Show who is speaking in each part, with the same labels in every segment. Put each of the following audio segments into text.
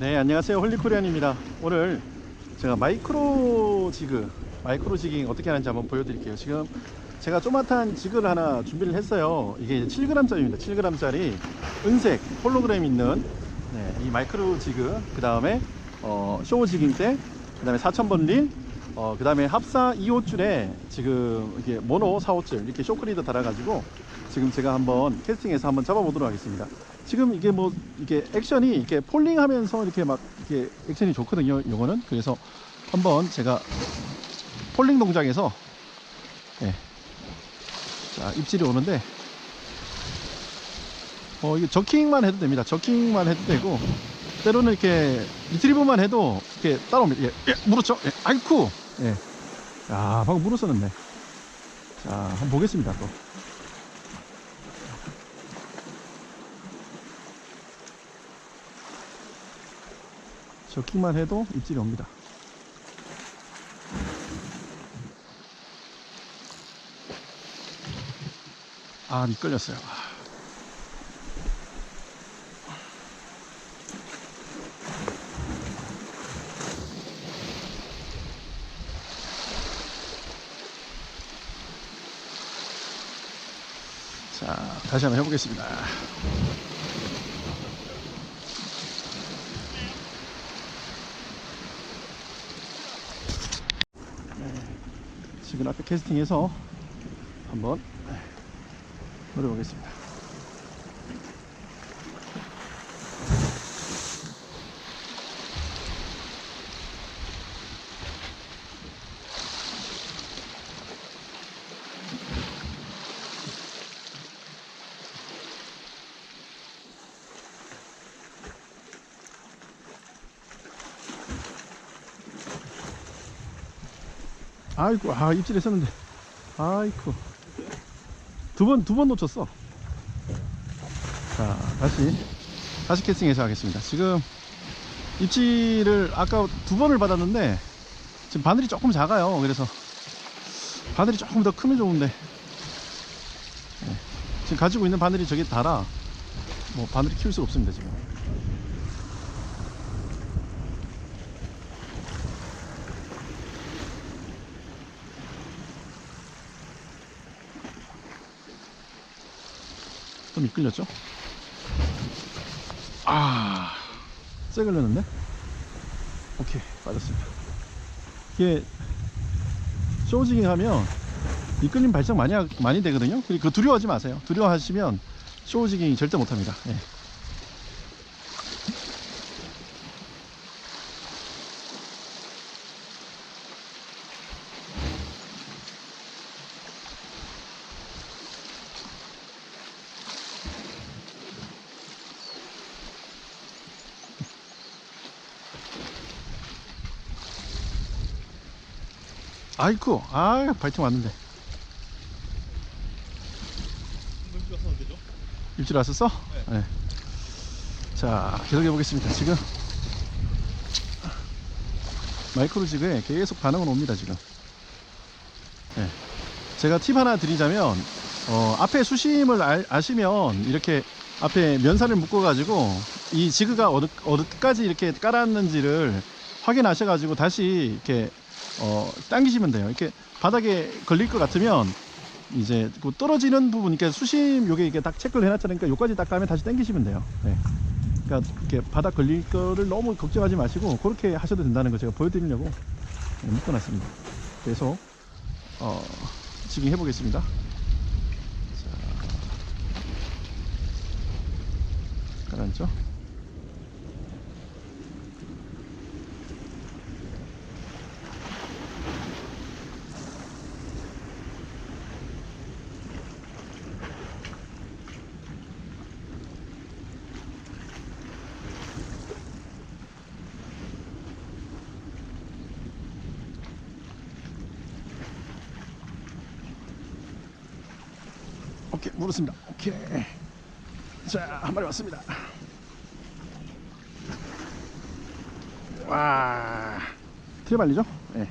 Speaker 1: 네 안녕하세요. 홀리코리안입니다. 오늘 제가 마이크로 지그 마이크로 지깅 어떻게 하는지 한번 보여드릴게요. 지금 제가 조그맣한 지그를 하나 준비를 했어요. 이게 7g짜리입니다. 7g짜리 은색 홀로그램 있는 네, 이 마이크로 지그 그 다음에 어, 쇼 지깅 때그 다음에 4000번 릴 어, 그 다음에 합사 2호줄에 지금 이게 모노 4호줄 이렇게 쇼크리더 달아가지고 지금 제가 한번 캐스팅해서 한번 잡아보도록 하겠습니다. 지금 이게 뭐 이게 액션이 이렇게 폴링하면서 이렇게 막 이렇게 액션이 좋거든요. 요거는 그래서 한번 제가 폴링 동작에서 예. 자 입질이 오는데 어 이게 저킹만 해도 됩니다. 저킹만 해도 되고 때로는 이렇게 리트리버만 해도 이렇게 따라옵니다. 예, 예 물었죠? 예, 아이쿠 예. 야 방금 물었었는데 자 한번 보겠습니다 또. 저킹만 해도 입질이 옵니다. 아, 미끌렸어요. 자, 다시 한번 해보겠습니다. 지금 앞에 캐스팅해서 한번 노려보겠습니다. 아이고, 아, 입질했었는데. 아이쿠. 두 번, 두 번 놓쳤어. 자, 다시, 다시 캐스팅해서 하겠습니다. 지금 입질을 아까 두 번을 받았는데, 지금 바늘이 조금 작아요. 그래서, 바늘이 조금 더 크면 좋은데, 네. 지금 가지고 있는 바늘이 저기 달아. 뭐, 바늘이 키울 수가 없습니다, 지금. 좀 이끌렸죠? 아, 쎄 걸렸는데? 오케이, 빠졌습니다. 이게, 쇼지깅 하면, 이끌림 발생 많이, 하- 많이 되거든요? 그리고 그 두려워하지 마세요. 두려워하시면, 쇼지깅이 절대 못합니다. 예. 아이쿠, 아, 발팅 왔는데. 입질 왔었어? 네. 자, 계속해 보겠습니다. 지금 마이크로 지그에 계속 반응은 옵니다. 지금. 네. 제가 팁 하나 드리자면 어, 앞에 수심을 알- 아시면 이렇게 앞에 면사를 묶어 가지고 이 지그가 어디까지 이렇게 깔았는지를 확인하셔 가지고 다시 이렇게 어, 당기시면 돼요. 이렇게 바닥에 걸릴 것 같으면 이제 그 떨어지는 부분, 그러니까 수심 요게 이게 딱 체크를 해놨잖아요. 그러니까 요까지 딱 가면 다시 당기시면 돼요. 네. 그러니까 이렇게 바닥 걸릴 거를 너무 걱정하지 마시고 그렇게 하셔도 된다는 거 제가 보여드리려고 네, 묶어놨습니다. 계속 어, 지금 해보겠습니다. 자, 가라앉죠? 오케이 물었습니다. 오케이. 자 한 마리 왔습니다. 와 트레발리죠? 예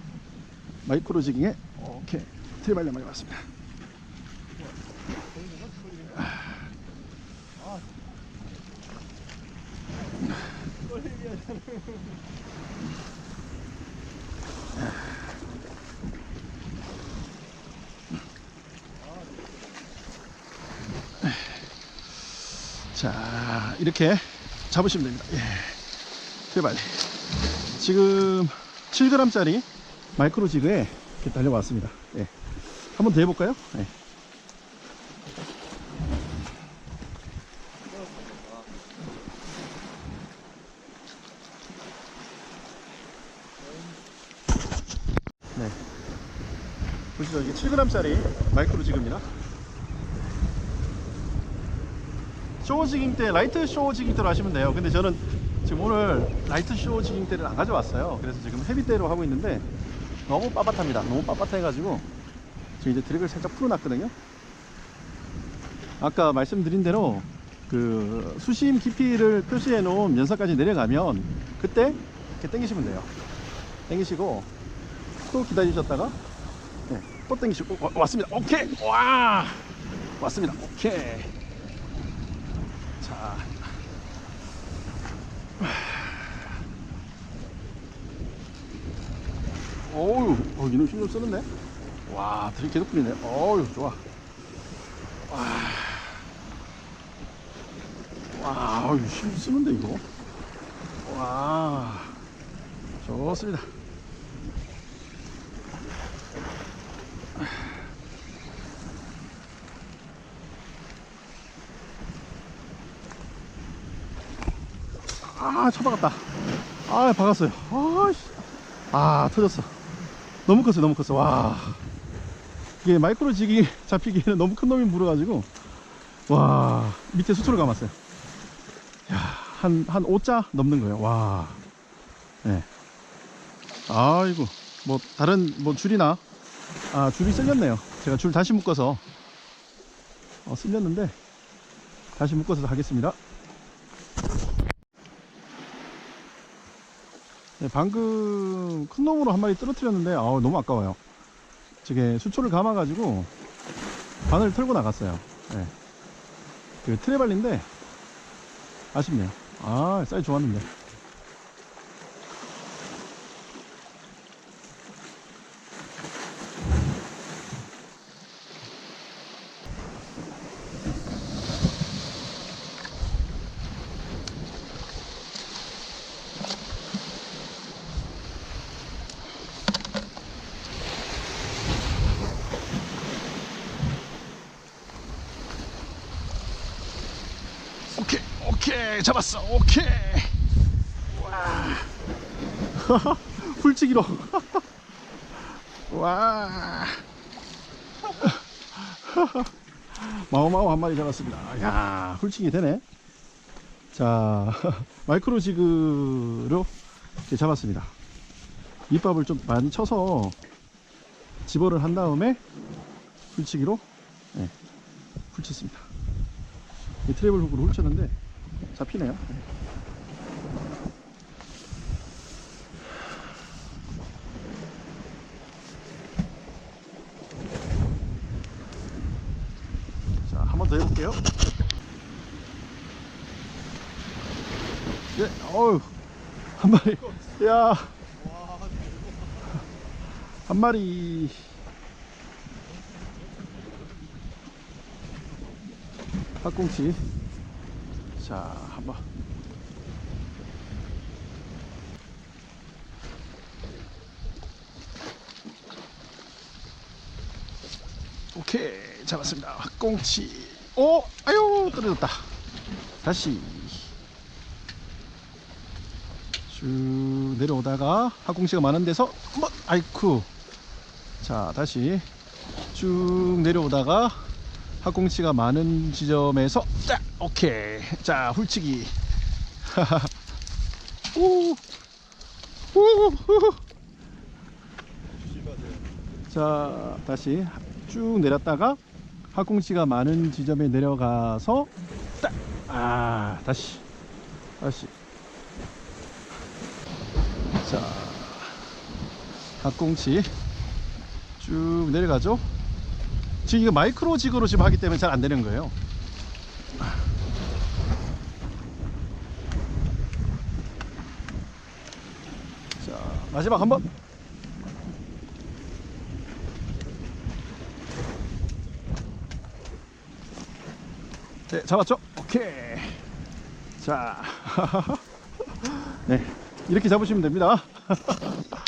Speaker 1: 마이크로 지깅에? 오케이. 트레발리 한 마리 왔습니다 자 이렇게 잡으시면 됩니다 예. 제발 지금 7g짜리 마이크로 지그에 이렇게 달려왔습니다 예. 한번 더 해볼까요? 예. 네. 보시죠 이게 7g짜리 마이크로 지그입니다 쇼 지깅 때 라이트 쇼 지깅 때로 하시면 돼요. 근데 저는 지금 오늘 라이트 쇼 지깅 때를 안 가져왔어요. 그래서 지금 헤비 때로 하고 있는데 너무 빳빳합니다. 너무 빳빳해 가지고 지금 이제 드랙을 살짝 풀어놨거든요. 아까 말씀드린 대로 그 수심 깊이를 표시해 놓은 면사까지 내려가면 그때 이렇게 당기시면 돼요. 당기시고 또 기다리셨다가 네, 또 당기시고 어, 왔습니다. 오케이! 와! 왔습니다. 오케이 자. 어우, 어, 이놈 힘 좀 쓰는데? 와, 들이 계속 뿌리네. 어우, 좋아. 와. 와, 힘 쓰는데, 이거? 와. 좋습니다. 아, 쳐박았다. 아, 박았어요. 아, 씨. 아, 터졌어. 너무 컸어요, 너무 컸어. 와. 이게 마이크로 지기 잡히기에는 너무 큰 놈이 물어가지고, 와, 밑에 수초를 감았어요. 야, 한, 한 5자 넘는 거예요. 와. 네. 아이고, 뭐, 다른, 뭐, 줄이나, 아, 줄이 쓸렸네요. 제가 줄 다시 묶어서, 어, 쓸렸는데, 다시 묶어서 하겠습니다. 네, 방금 큰 놈으로 한 마리 떨어뜨렸는데 아우 너무 아까워요. 저게 수초를 감아 가지고 바늘 털고 나갔어요. 네. 그 트레발린데 아쉽네요. 아 사이즈 좋았는데. 오케이 오케이 잡았어. 오케이. 와. 훌치기로. 와. 마오마오 한 마리 잡았습니다. 야 훌치기 되네. 자 마이크로 지그로 이렇게 잡았습니다. 밑밥을 좀 많이 쳐서 집어를 한 다음에 훌치기로 네, 훌쳤습니다. 이 트래블 훅으로 훑쳤는데 잡히네요. 자, 한 번 더 해볼게요. 예, 어우, 한 마리. 야, 한 마리. 팥꽁치 자 한번. 오케이 잡았습니다. 팥꽁치. 오 아유 떨어졌다. 다시. 쭉 내려오다가 팥꽁치가 많은 데서 한번 아이쿠. 자 다시. 쭉 내려오다가 학꽁치가 많은 지점에서 딱 오케이. 자 훌치기 오, 오, 오. 자 다시 쭉 내렸다가 학꽁치가 많은 지점에 내려가서 딱 아 다시. 다시. 자 학꽁치 쭉 내려가죠 지금 이거 마이크로직으로 지금 하기 때문에 잘 안 되는 거예요. 자 마지막 한번. 네 잡았죠? 오케이. 자 네 이렇게 잡으시면 됩니다.